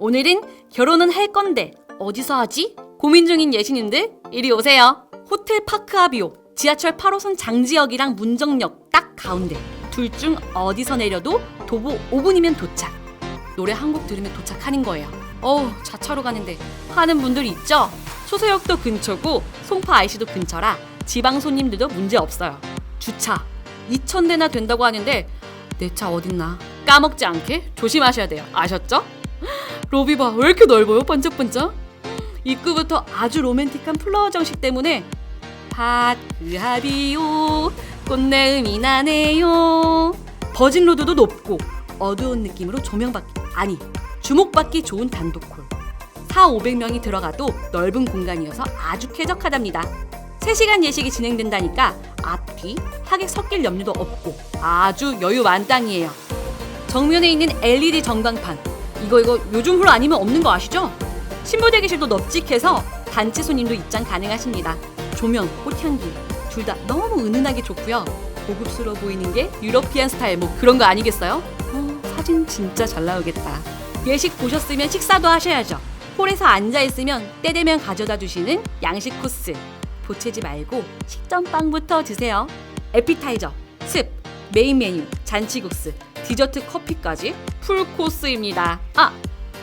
오늘은 결혼은 할 건데 어디서 하지? 고민 중인 예신님들 이리 오세요. 호텔 파크 아비오 지하철 8호선 장지역이랑 문정역 딱 가운데 둘 중 어디서 내려도 도보 5분이면 도착. 노래 한 곡 들으면 도착하는 거예요. 어우 자차로 가는데 하는 분들 있죠? 소서역도 근처고 송파 IC도 근처라 지방 손님들도 문제 없어요. 주차 2,000대나 된다고 하는데 내 차 어딨나 까먹지 않게 조심하셔야 돼요. 아셨죠? 로비 봐. 왜 이렇게 넓어요? 번쩍번쩍. 입구부터 아주 로맨틱한 플라워 정식 때문에 파크하비오 꽃내음이 나네요. 버진 로드도 높고 어두운 느낌으로 조명받기 아니 주목받기 좋은 단독홀 4, 500명이 들어가도 넓은 공간이어서 아주 쾌적하답니다. 3시간 예식이 진행된다니까 앞뒤 하객 섞일 염려도 없고 아주 여유 만땅이에요. 정면에 있는 LED 전광판 이거 이거 요즘 홀 아니면 없는 거 아시죠? 신부 대기실도 넓직해서 단체 손님도 입장 가능하십니다. 조명, 꽃향기 둘 다 너무 은은하게 좋고요. 고급스러워 보이는 게 유러피안 스타일 뭐 그런 거 아니겠어요? 어, 사진 진짜 잘 나오겠다. 예식 보셨으면 식사도 하셔야죠. 홀에서 앉아 있으면 때 되면 가져다 주시는 양식 코스. 보채지 말고 식전빵부터 드세요. 에피타이저, 습, 메인 메뉴, 잔치국수, 디저트 커피까지 풀 코스입니다. 아,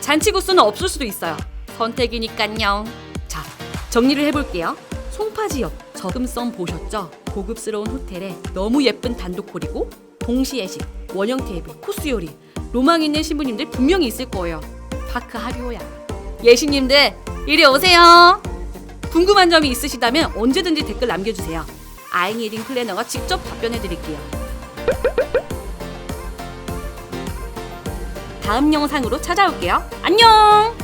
잔치국수는 없을 수도 있어요. 선택이니깐요. 자, 정리를 해볼게요. 송파 지역 저금성 보셨죠? 고급스러운 호텔에 너무 예쁜 단독홀이고 동시예식, 원형 테이블, 코스 요리, 로망 있는 신부님들 분명히 있을 거예요. 파크 하비오야. 예신님들 이리 오세요. 궁금한 점이 있으시다면 언제든지 댓글 남겨주세요. 아이니 웨딩 플래너가 직접 답변해 드릴게요. 다음 영상으로 찾아올게요. 안녕!